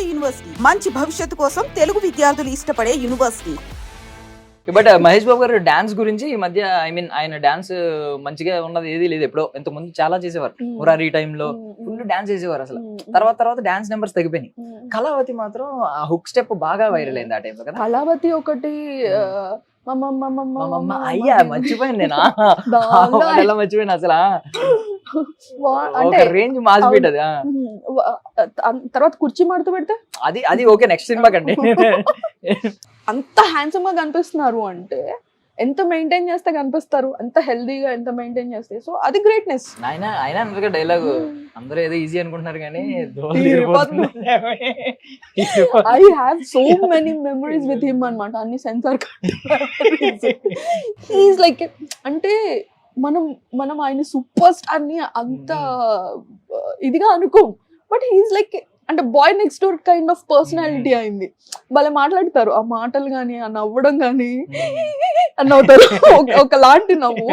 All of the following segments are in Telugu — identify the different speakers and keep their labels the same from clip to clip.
Speaker 1: నాడు యూనివర్సిటీ. మంచి భవిష్యత్తు కోసం తెలుగు విద్యార్థులు ఇష్టపడే university.
Speaker 2: But Mahesh Babu garu dance గురించి ఈ మధ్య ఐ మీన్ ఆయన డాన్స్ మంచిగా ఉన్నది ఏది లేదు ఎప్పుడో ఇంత ముందు చాలా చేసేవారు. మురారి టైంలో ఫుల్ డాన్స్ చేసేవారు అసలు. తర్వాత తర్వాత డాన్స్ నెంబర్స్ తగ్గిపోయినాయి. కళావతి మాత్రం ఆ హుక్ స్టెప్ బాగా వైరల్ అయింది ఆ టైంలో కదా.
Speaker 3: కళావతి ఒకటి ఆ, మమ్మ మమ్మ మమ్మ
Speaker 2: మా మమ్మ
Speaker 3: మమ్మ
Speaker 2: అయ్యా. మర్చిపోయాను నేను. మర్చిపోయాను అసలు
Speaker 3: అంటే
Speaker 2: రేంజ్ మాస్ బీట్ అది
Speaker 3: తర్వాత కుర్చీ మడత పెడితే?
Speaker 2: అది అది ఓకే నెక్స్ట్ సినిమా కండి
Speaker 3: అంత హ్యాండ్సమ్గా కనిపిస్తున్నారు అంటే ఎంత మెయింటైన్ చేస్తే కనిపిస్తారు? ఎంత హెల్దీగా ఎంత మెయింటైన్ చేస్తే? సో అది గ్రేట్నెస్
Speaker 2: ఆయన ఆయన అందరికీ డైలాగ్ అందరూ ఏదో ఈజీ అనుకుంటున్నారు కానీ.
Speaker 3: I have so many memories with him అనమాట అన్ని సెన్సార్ ఈజ్ లైక్ అంటే మనం మనం ఆయన సూపర్ స్టార్ని అంత uh, ఇదిగా అనుకోం. బట్ హీఈస్ లైక్ అంటే boy next door kind of personality అయింది. భలే మాట్లాడతారు. ఆ మాటలు కానీ ఆ నవ్వడం కానీ అని నవ్వుతారు. ఒక- ఒకలాంటి నవ్వు.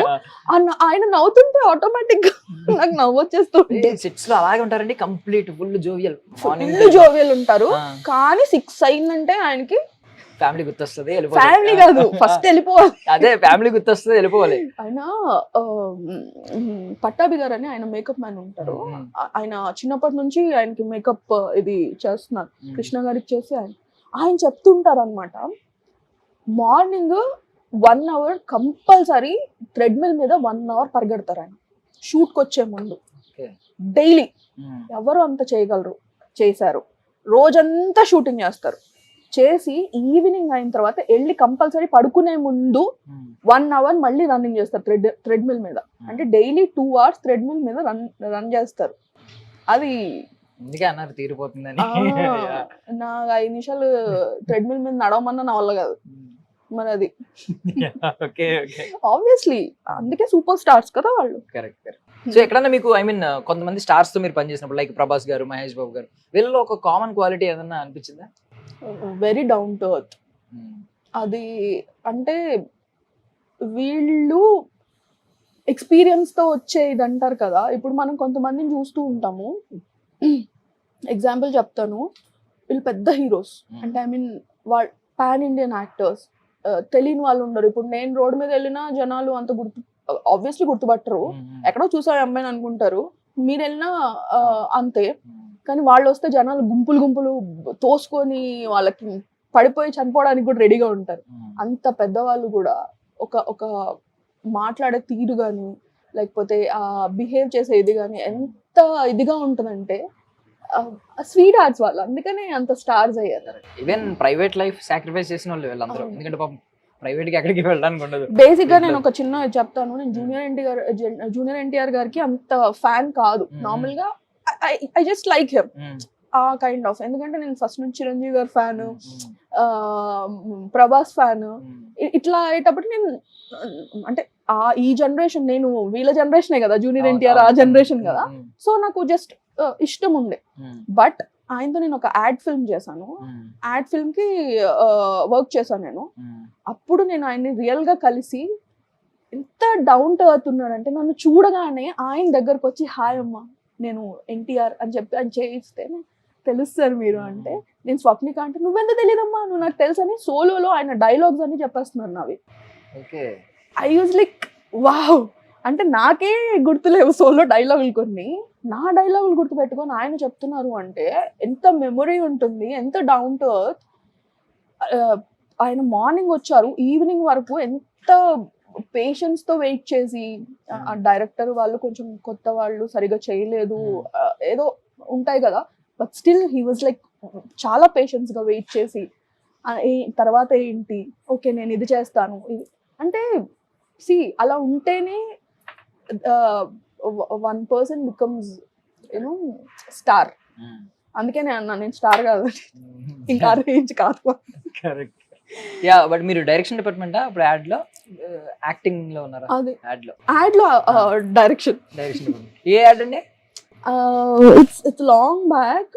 Speaker 3: ఆయన నవ్వుతుంటే ఆటోమేటిక్గా నాకు నవ్వు వచ్చేస్తుంది
Speaker 2: సిట్స్లో అలాగే ఉంటారండి. Complete full jovial
Speaker 3: full jovial ఉంటారు. కానీ సిక్స్ అయిందంటే ఆయనకి
Speaker 2: ఫ్యామిలీ గుర్తొస్తుంది
Speaker 3: ఫ్యామిలీ కాదు ఫస్ట్ వెళ్ళిపోవాలి.
Speaker 2: అదే ఫ్యామిలీ గుర్తొస్తుంది వెళ్ళిపోవాలి.
Speaker 3: ఆయన పట్టాభి గారు అని ఆయన మేకప్ మ్యాన్ ఉంటారు. ఆయన చిన్నప్పటి నుంచి ఆయనకి మేకప్ ఇది చేస్తున్నారు. కృష్ణ గారికి చేసి ఆయన ఆయన చెప్తుంటారు అనమాట morning one hour compulsory treadmill మీద వన్ అవర్ పరిగెడతారు ఆయన. షూట్కి వచ్చే ముందు. డైలీ. ఎవరు అంత చేయగలరు? చేశారు. రోజంతా షూటింగ్ చేస్తారు. చేసి ఈవినింగ్ అయిన తర్వాత వెళ్ళి కంపల్సరీ పడుకునే ముందు. వన్ అవర్ మళ్ళీ రన్నింగ్ చేస్తారు థ్రెడ్ థ్రెడ్మిల్ మీద. అంటే డైలీ టూ అవర్స్ థ్రెడ్మిల్ మీద రన్ రన్ చేస్తారు. అది
Speaker 2: అన్నారు తీరిపోతుందని.
Speaker 3: నా ఐదు నిమిషాలు థ్రెడ్మిల్ మీద నడవమన్నా నా వల్ల కాదు. మరి అది. ఆబ్వియస్లీ అందుకే సూపర్ స్టార్స్ కదా వాళ్ళు.
Speaker 2: కరెక్ట్ కరెక్ట్ సో ఎక్కడన్నా మీకు ఐ మీన్ కొంతమంది స్టార్స్తో మీరు పనిచేసినప్పుడు లైక్ ప్రభాస్ గారు మహేష్ బాబు గారు వీళ్ళలో ఒక కామన్ క్వాలిటీ ఏదన్నా అనిపించిందా?
Speaker 3: వెరీ డౌన్ టు అర్త్ అది అంటే వీళ్ళు experience తో వచ్చే ఇది అంటారు కదా. ఇప్పుడు మనం కొంతమందిని చూస్తూ ఉంటాము. ఎగ్జాంపుల్ చెప్తాను. వీళ్ళు పెద్ద హీరోస్. అంటే ఐ మీన్ వాళ్ళ పాన్ ఇండియన్ యాక్టర్స్. తెలియని వాళ్ళు ఉండరు. ఇప్పుడు నేను రోడ్ మీద వెళ్ళినా జనాలు అంత గుర్తు ఆబ్వియస్లీ గుర్తుపట్టరు. ఎక్కడో చూసా అమ్మాయిని అనుకుంటారు. మీరు వెళ్ళినా అంతే. కానీ వాళ్ళు వస్తే జనాలు గుంపులు గుంపులు తోసుకొని వాళ్ళకి పడిపోయి చనిపోవడానికి కూడా రెడీగా ఉంటారు. అంత పెద్దవాళ్ళు కూడా ఒక ఒక మాట్లాడే తీరు కానీ లేకపోతే ఆ బిహేవ్ చేసే ఇది కానీ ఎంత ఇదిగా ఉంటుందంటే స్వీట్ ఆర్ట్స్ వాళ్ళు. అందుకనే అంత స్టార్స్ అయ్యారు.
Speaker 2: ఈవెన్ ప్రైవేట్ లైఫ్ సాక్రిఫైస్ చేసిన వాళ్ళు వీళ్ళందరూ. ఎందుకంటే పాపం ప్రైవేట్కి ఎక్కడికి వెళ్ళడానికి ఉండదు.
Speaker 3: బేసిక్గా నేను ఒక చిన్న చెప్తాను. నేను జూనియర్ ఎన్టీఆర్ జూనియర్ ఎన్టీఆర్ గారికి అంత ఫ్యాన్ కాదు. నార్మల్గా ఐ జస్ట్ లైక్ హిమ్ ఆ కైండ్ ఆఫ్ ఎందుకంటే నేను ఫస్ట్ నుంచి చిరంజీవి గారి fan
Speaker 2: um,
Speaker 3: Prabhas fan.
Speaker 2: Um,
Speaker 3: ఇట్లా అయ్యేటప్పుడు నేను అంటే ఆ ఈ జనరేషన్ నేను వీళ్ళ జనరేషనే కదా జూనియర్ ఎన్టీఆర్ ఆ. జనరేషన్ కదా. సో నాకు జస్ట్ ఇష్టం ఉండే. బట్ ఆయనతో నేను ఒక యాడ్ ఫిల్మ్ చేశాను. యాడ్ ఫిల్మ్కి వర్క్ చేశాను నేను. అప్పుడు నేను ఆయన్ని రియల్గా కలిసి ఎంత డౌన్ టు ఉన్నాడంటే నన్ను చూడగానే ఆయన దగ్గరకు వచ్చి హాయ్ అమ్మా నేను ఎన్టీఆర్ అని చెప్పి ఆయన చేయిస్తే తెలుస్తారు మీరు అంటే. నేను స్వప్నిక అంటే నువ్వెంత తెలియదమ్మా నువ్వు నాకు తెలుసు అని సోలోలో ఆయన డైలాగ్స్ అన్ని చెప్పేస్తున్నారు నావి.
Speaker 2: Okay.
Speaker 3: I use like wow! అంటే నాకే గుర్తులేవు సోలో డైలాగులు కొన్ని. నా డైలాగులు గుర్తు పెట్టుకొని ఆయన చెప్తున్నారు అంటే ఎంత మెమొరీ ఉంటుంది ఎంత డౌన్ టు ఎర్త్. ఆయన మార్నింగ్ వచ్చారు ఈవినింగ్ వరకు ఎంత పేషెన్స్తో వెయిట్ చేసి ఆ- డైరెక్టర్ వాళ్ళు కొంచెం కొత్త వాళ్ళు సరిగా చేయలేదు. ఆ, ఏదో ఉంటాయి కదా but still he was like చాలా పేషెన్స్గా వెయిట్ చేసి తర్వాత ఏంటి? ఓకే నేను ఇది చేస్తాను. ఇది అంటే సి అలా ఉంటేనే one person becomes you know star అందుకే నేను అన్నా నేను స్టార్ కాదు. ఇంకా రేంజ్ కాదు.
Speaker 2: కరెక్ట్ యా బట్ మీరు డైరెక్షన్ డిపార్ట్మెంటా? అప్పుడు యాడ్లో యాక్టింగ్లో ఉన్నారా?
Speaker 3: అది. యాడ్లో యాడ్లో డైరెక్షన్.
Speaker 2: డైరెక్షన్ ఏ యాడ్ అండి?
Speaker 3: ఇట్స్ ఇట్స్ లాంగ్ బ్యాక్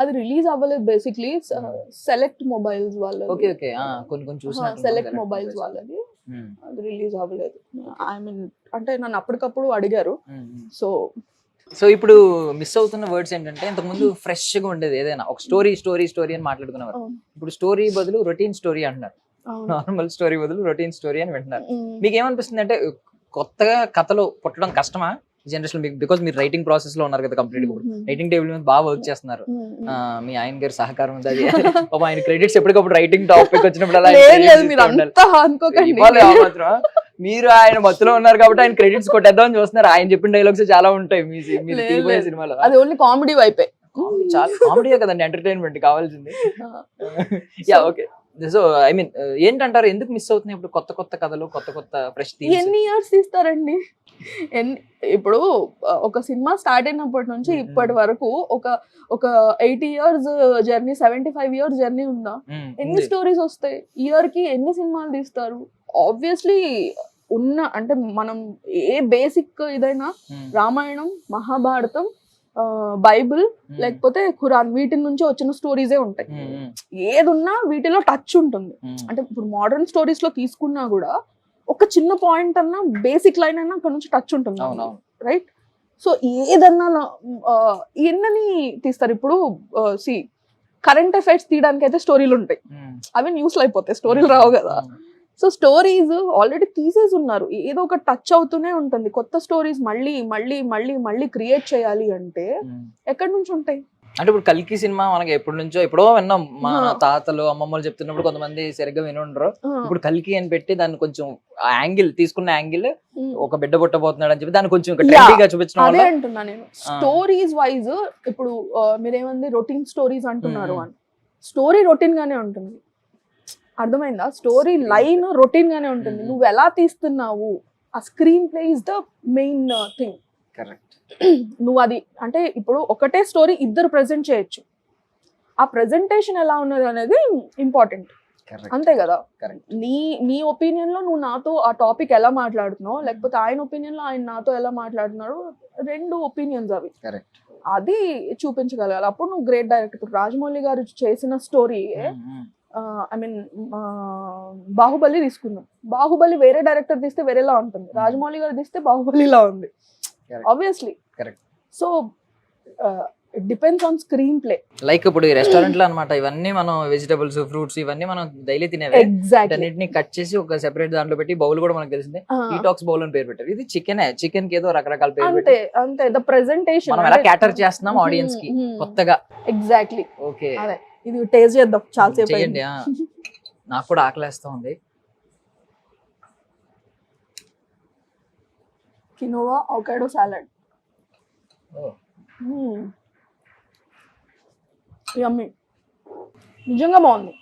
Speaker 3: అది రిలీజ్ అవ్వలేదు బేసిక్లీ సెలెక్ట్ మొబైల్స్ వాళ్ళది
Speaker 2: ఓకే ఓకే. కొన్ని కొన్ని చూసిన
Speaker 3: సెలెక్ట్ మొబైల్స్ వాళ్ళది అది రిలీజ్ అవ్వలేదు. ఐ మీన్ అంటే నన్ను అప్పటికప్పుడు అడిగారు. సో
Speaker 2: సో ఇప్పుడు మిస్ అవుతున్న వర్డ్స్ ఏంటంటే ఇంతకుముందు ఫ్రెష్గా ఉండేది ఏదైనా ఒక స్టోరీ స్టోరీ స్టోరీ అని మాట్లాడుకునేవారు. ఇప్పుడు స్టోరీ బదులు రొటీన్ స్టోరీ అంటున్నారు. నార్మల్ స్టోరీ బదులు రొటీన్ స్టోరీ అని వింటున్నారు. మీకు ఏమనిపిస్తుంది అంటే కొత్తగా కథలు పుట్టడం కష్టమా? జనరేషన్ మీకు బికాస్ మీరు రైటింగ్ ప్రాసెస్లో ఉన్నారు కదా
Speaker 3: కంప్లీట్గా.
Speaker 2: రైటింగ్ టేబుల్ మీద బాగా వర్క్ చేస్తున్నారు. మీ ఆయన గారి సహకారం ఉంది? అది ఆయన క్రెడిట్స్ ఎప్పటికప్పుడు రైటింగ్ టాపిక్ వచ్చినప్పుడు అలా
Speaker 3: మీరు
Speaker 2: ఆయన మత్తులో ఉన్నారు కాబట్టి ఆయన క్రెడిట్స్ కొట్టేద్దాం చూస్తున్నారు. ఆయన చెప్పిన డైలాగ్స్ చాలా ఉంటాయి. మీ. సినిమాలో.
Speaker 3: అది ఓన్లీ కామెడీ వైపే
Speaker 2: చాలా కామెడీ కదండి ఎంటర్టైన్మెంట్ కావాల్సింది. Yeah okay so I mean ఏంటంటారు? ఎందుకు మిస్ అవుతున్నాయి ఇప్పుడు కొత్త కొత్త కథలు కొత్త కొత్త ఫ్రెష్ థీమ్స్
Speaker 3: ఎన్ని ఇయర్స్ తీస్తారండి? ఇప్పుడు ఒక సినిమా స్టార్ట్ అయినప్పటి నుంచి. ఇప్పటి వరకు ఒక ఒక eighty years journey seventy five years journey ఉందా? ఎన్ని స్టోరీస్ వస్తాయి? ఇయర్కి ఎన్ని సినిమాలు తీస్తారు? ఆబ్వియస్లీ ఉన్న అంటే మనం ఏ బేసిక్ ఇదైనా రామాయణం మహాభారతం బైబిల్ లేకపోతే ఖురాన్ వీటి నుంచి వచ్చిన స్టోరీసే ఉంటాయి. ఏది ఉన్నా వీటిలో టచ్ ఉంటుంది. అంటే ఇప్పుడు మోడర్న్ స్టోరీస్లో తీసుకున్నా కూడా ఒక చిన్న పాయింట్ అన్నా బేసిక్ లైన్ అయినా అక్కడ నుంచి టచ్ ఉంటుంది. రైట్ సో ఏదన్నా ఎన్నని తీస్తారు? ఇప్పుడు సి కరెంట్ అఫైర్స్ తీయడానికి అయితే స్టోరీలు ఉంటాయి. అవి న్యూస్లో అయిపోతాయి. స్టోరీలు రావు కదా. సో స్టోరీస్ ఆల్రెడీ తీసేసి ఉన్నారు. ఏదో ఒక టచ్ అవుతూనే ఉంటుంది. కొత్త స్టోరీస్ మళ్ళీ మళ్ళీ మళ్ళీ మళ్ళీ క్రియేట్ చేయాలి అంటే ఎక్కడి నుంచి ఉంటాయి?
Speaker 2: అంటే ఇప్పుడు కల్కి సినిమా మనకి ఎప్పటి నుంచో ఎప్పుడో విన్నాం. మా. తాతలు అమ్మమ్మలు చెప్తున్నప్పుడు కొంతమంది సరిగ్గా వినుండరు. ఇప్పుడు కల్కి అని పెట్టి దాన్ని కొంచెం యాంగిల్ తీసుకున్న యాంగిల్. ఒక బిడ్డ పుట్టబోతున్నాడు అని చెప్పి దాన్ని కొంచెం. ట్రెండీగా చూపించడం
Speaker 3: అదే అంటున్నా నేను. స్టోరీస్ వైజ్ ఇప్పుడు మీరేమంది రొటీన్ స్టోరీస్ అంటున్నారు. అని. స్టోరీ రొటీన్ గానే ఉంటుంది. అర్థమైందా? స్టోరీ లైన్ రొటీన్ గానే ఉంటుంది. నువ్వు ఎలా తీస్తున్నావు? ఆ screenplay is the main thing
Speaker 2: correct.
Speaker 3: నువ్వు అది అంటే ఇప్పుడు ఒకటే స్టోరీ ఇద్దరు ప్రెజెంట్ చేయొచ్చు. ఆ ప్రెజెంటేషన్ ఎలా ఉన్నది అనేది ఇంపార్టెంట్ అంతే కదా. నీ నీ ఒపీనియన్లో నువ్వు నాతో ఆ టాపిక్ ఎలా మాట్లాడుతున్నావు లేకపోతే ఆయన ఒపీనియన్లో ఆయన నాతో ఎలా మాట్లాడుతున్నాడు రెండు ఒపీనియన్స్ అవి.
Speaker 2: కరెక్ట్.
Speaker 3: అది చూపించగలగాలి. అప్పుడు నువ్వు గ్రేట్ డైరెక్టర్ ఇప్పుడు రాజమౌళి గారు చేసిన స్టోరీ ఐ మీన్ బాహుబలి తీసుకుందాం. బాహుబలి వేరే డైరెక్టర్ తీస్తే వేరేలా ఉంటుంది. రాజమౌళి గారు తీస్తే బాహుబలిలా ఉంది. Obviously
Speaker 2: Correct.
Speaker 3: So it depends on screenplay
Speaker 2: like ఇప్పుడు ఈ రెస్టారెంట్లో అనమాట ఇవన్నీ మనం వెజిటబుల్స్ ఫ్రూట్స్ ఇవన్నీ మనం డైలీ తినేవి. అన్నిటిని కట్ చేసి ఒక సెపరేట్ దాంట్లో పెట్టి బౌల్ కూడా మనకు తెలిసిందే. ఈటాక్స్ బౌల్ అని పేరు పెట్టారు. ఇది చికెన్ చికెన్కి ఏదో రకరకాల పేరు
Speaker 3: అంతే
Speaker 2: పెట్టి
Speaker 3: అంతే. ద ప్రెజెంటేషన్
Speaker 2: మనం ఎలా క్యాటర్ చేస్తున్నాం ఆడియన్స్కి? కొత్తగా.
Speaker 3: ఎగ్జాక్ట్లీ
Speaker 2: ఓకే
Speaker 3: ఇది టేస్ట్ చేద్దాం. చాలా సేపు.
Speaker 2: నాకు కూడా ఆకలేస్తా ఉంది.
Speaker 3: Quinoa avocado salad. యమ్మీ నిజంగా బాగుంది.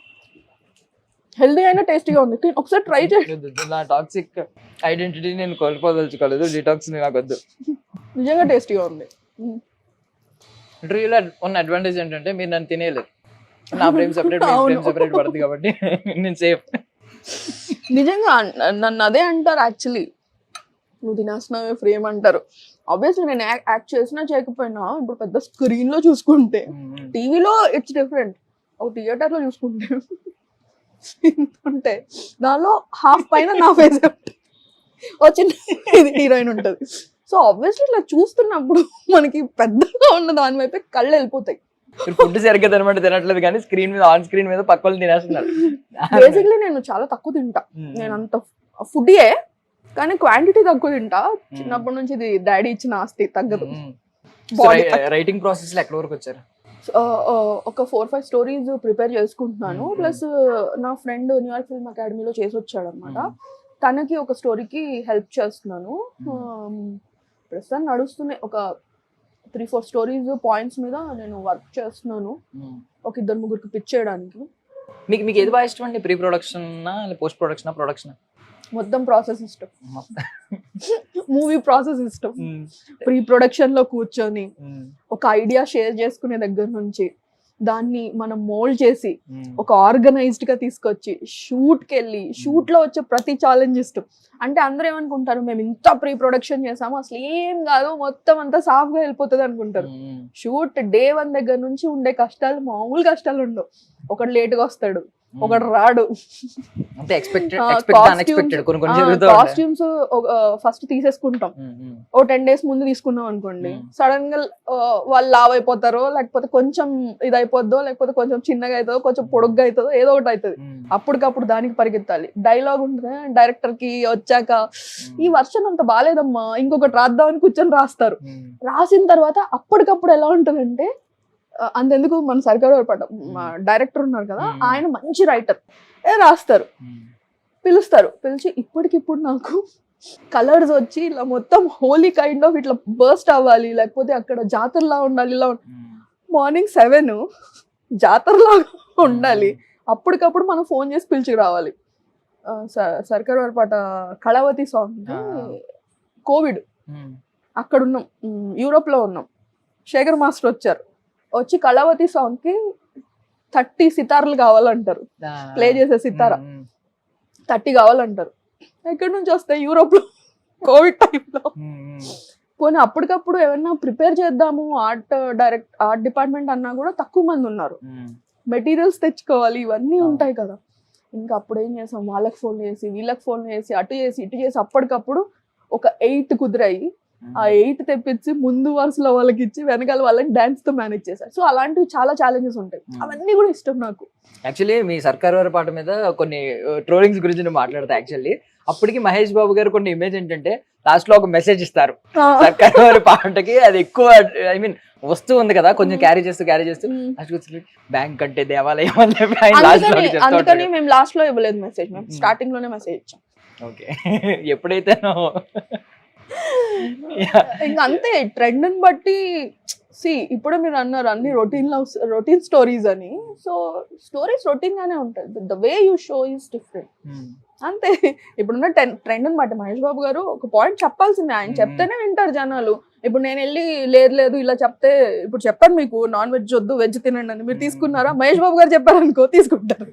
Speaker 3: హెల్దీ అయినా టేస్టీగా ఉంది. ఒకసారి ట్రై చేయండి
Speaker 2: నా టాక్సిక్ ఐడెంటిటీ నేను కోల్పోదలుచుకోలేదు. డిటాక్స్ నాకు వద్దు.
Speaker 3: నిజంగా టేస్టీగా ఉంది.
Speaker 2: ఇంటర్వ్యూలో ఉన్న అడ్వాంటేజ్ ఏంటంటే మీరు నన్ను తినేయలేదు నా ఫ్రేమ్ సెపరేట్. ఫ్రేమ్ సెపరేట్ పడుతుంది కాబట్టి నేను సేఫ్
Speaker 3: నిజంగా నన్ను అదే అంటారు యాక్చువల్లీ నువ్వు తినేస్తున్నావే ఫ్రేమ్ అంటారు. ఆబ్వియస్లీ నేను యాక్ట్ చేసినా చేయకపోయినా ఇప్పుడు పెద్ద స్క్రీన్లో చూసుకుంటే టీవీలో ఇట్స్ డిఫరెంట్ ఒక థియేటర్లో చూసుకుంటే ఉంటే దానిలో హాఫ్ పైన నా ఫేస్ వచ్చిన ఇది హీరోయిన్ ఉంటది. సో ఆబ్వియస్లీ ఇట్లా చూస్తున్నప్పుడు మనకి పెద్దగా ఉన్న దాని వైపే కళ్ళు వెళ్ళిపోతాయి.
Speaker 2: ఫుడ్ సరిగ్గా తినమంటే తినట్లేదు కానీ స్క్రీన్ మీద ఆన్ స్క్రీన్ మీద పక్క వాళ్ళు తినేస్తున్నారు.
Speaker 3: బేసిక్లీ నేను చాలా తక్కువ తింటా. నేను అంత ఫుడ్యే కానీ క్వాంటిటీ తక్కువ తింటా. చిన్నప్పటి నుంచి ఇది డాడీ ఇచ్చిన ఆస్తి తగ్గదు.
Speaker 2: రైటింగ్ ప్రాసెస్లో ఎక్కడ వరకు వచ్చారు?
Speaker 3: ఒక ఫోర్ ఫైవ్ స్టోరీస్ ప్రిపేర్ చేసుకుంటున్నాను. ప్లస్ నా ఫ్రెండ్ న్యూయార్క్ ఫిల్మ్ అకాడమీలో చేసి వచ్చాడు అనమాట తనకి ఒక స్టోరీకి హెల్ప్ చేస్తున్నాను. ప్రస్తుతం నడుస్తున్నాయి ఒక త్రీ ఫోర్ స్టోరీస్ పాయింట్స్ మీద నేను వర్క్ చేస్తున్నాను. ఒక ఇద్దరు ముగ్గురికి పిచ్ చేయడానికి.
Speaker 2: మీకు మీకు ఏది బాగా ఇష్టం అండి? Pre production post production production
Speaker 3: మొత్తం ప్రాసెస్ ఇష్టం. మూవీ ప్రాసెస్ ఇష్టం. ప్రీ ప్రొడక్షన్లో కూర్చొని ఒక ఐడియా షేర్ చేసుకునే దగ్గర నుంచి దాన్ని మనం మోల్డ్ చేసి ఒక ఆర్గనైజ్డ్గా తీసుకొచ్చి షూట్కి వెళ్ళి షూట్లో వచ్చే ప్రతి ఛాలెంజ్ ఇష్టం. అంటే అందరూ ఏమనుకుంటారు మేము ఇంత ప్రీ ప్రొడక్షన్ చేసాము అసలు ఏం కాదు మొత్తం అంతా సాఫ్గా వెళ్ళిపోతుంది అనుకుంటారు. షూట్ డే వన్ దగ్గర నుంచి ఉండే కష్టాలు మామూలు కష్టాలు ఉండవు. ఒకడు లేటుగా వస్తాడు ఒకడు రాడు. కాస్ట్యూమ్స్ ఫస్ట్ తీసేసుకుంటాం.
Speaker 2: ఉమ్, ఉమ్,
Speaker 3: ఓ టెన్ డేస్ ముందు తీసుకున్నాం అనుకోండి.
Speaker 2: Hmm.
Speaker 3: సడన్గా వాళ్ళు లావ్ అయిపోతారో లేకపోతే కొంచెం ఇది అయిపోద్దో లేకపోతే కొంచెం చిన్నగా అవుతుందో కొంచెం పొడుగ్గా అవుతుందో ఏదో ఒకటి అవుతుంది అప్పటికప్పుడు దానికి పరిగెత్తాలి. డైలాగ్ ఉంటుంది? డైరెక్టర్కి వచ్చాక ఈ వర్షన్ అంత బాగాలేదమ్మా ఇంకొకటి రాద్దామని కూర్చొని రాస్తారు. రాసిన తర్వాత అప్పటికప్పుడు ఎలా ఉంటుందంటే అంతెందుకు మన సర్కార్ పడ్డ డైరెక్టర్ ఉన్నారు కదా. ఆయన మంచి రైటర్. రాస్తారు. పిలుస్తారు. పిలిచి ఇప్పటికిప్పుడు నాకు కలర్స్ వచ్చి ఇలా మొత్తం హోలీ కైండ్ ఆఫ్ ఇట్లా బర్స్ట్ అవ్వాలి లేకపోతే అక్కడ జాతరలా ఉండాలి ఇలా మార్నింగ్ సెవెన్ జాతరలాగా ఉండాలి. అప్పటికప్పుడు మనం ఫోన్ చేసి పిలిచి రావాలి. సర్కార్ వారిపాట కళావతి సాంగ్. కోవిడ్. అక్కడ ఉన్నాం ఉమ్, యూరోప్లో ఉన్నాం. శేఖర్ మాస్టర్ వచ్చారు. వచ్చి కళావతి సాంగ్కి థర్టీ సితార్లు కావాలంటారు. ప్లే చేసే సితార. థర్టీ కావాలంటారు. ఎక్కడి నుంచి వస్తాయి? యూరోప్లో కోవిడ్ టైంలో. పోనీ అప్పటికప్పుడు ఏమన్నా ప్రిపేర్ చేద్దాము? ఆర్ట్ డైరెక్ట్ ఆర్ట్ డిపార్ట్మెంట్ అన్నా కూడా తక్కువ మంది ఉన్నారు. మెటీరియల్స్ తెచ్చుకోవాలి ఇవన్నీ. ఉంటాయి కదా. ఇంకా అప్పుడు ఏం చేసాం? వాళ్ళకి ఫోన్ చేసి వీళ్ళకి ఫోన్ చేసి అటు చేసి ఇటు చేసి అప్పటికప్పుడు ఒక ఎయిట్ కుదిరాయి. ఆ ఎయిట్ తెప్పించి ముందు వరుసలో వాళ్ళకి ఇచ్చి వెనకాల వాళ్ళకి డాన్స్తో మేనేజ్ చేశారు. సో అలాంటివి చాలా ఛాలెంజెస్ ఉంటాయి. అవన్నీ కూడా ఇష్టం నాకు.
Speaker 2: యాక్చువల్లీ మీ సర్కార్ వారి పాట మీద కొన్ని ట్రోలింగ్స్ గురించి నేను మాట్లాడతా యాక్చువల్లీ అప్పటికి మహేష్ బాబు గారు కొన్ని ఇమేజ్ ఏంటంటే లాస్ట్లో ఒక మెసేజ్ ఇస్తారు. సర్కార్ వారి పాటకి అది ఎక్కువ ఐ మీన్ వస్తూ ఉంది కదా కొంచెం. క్యారీ చేస్తూ క్యారీ చేస్తూ. బ్యాంక్ అంటే దేవాలయం అని చెప్పి
Speaker 3: అందుకని మేము లాస్ట్లో ఇవ్వలేదు మెసేజ్ మేము. స్టార్టింగ్లోనే మెసేజ్ ఇచ్చాం.
Speaker 2: ఓకే ఎప్పుడైతే
Speaker 3: ఇంకా అంతే ట్రెండ్ని బట్టి సి ఇప్పుడే మీరు అన్నారు అన్ని రొటీన్ లవ్ రొటీన్ స్టోరీస్ అని. సో స్టోరీస్ రొటీన్ గానే ఉంటాయి. The way you show is different అంతే. ఇప్పుడున్న ట్రెండ్ బట్టి మహేష్ బాబు గారు ఒక పాయింట్ చెప్పాల్సిందే. ఆయన
Speaker 2: Hmm.
Speaker 3: చెప్తేనే వింటారు జనాలు. ఇప్పుడు నేను వెళ్ళి లేదు లేదు ఇలా చెప్తే ఇప్పుడు చెప్పాను మీకు నాన్ వెజ్ వద్దు వెజ్ తినండి అని. మీరు తీసుకున్నారా? మహేష్ బాబు గారు చెప్పారు అనుకో తీసుకుంటారు.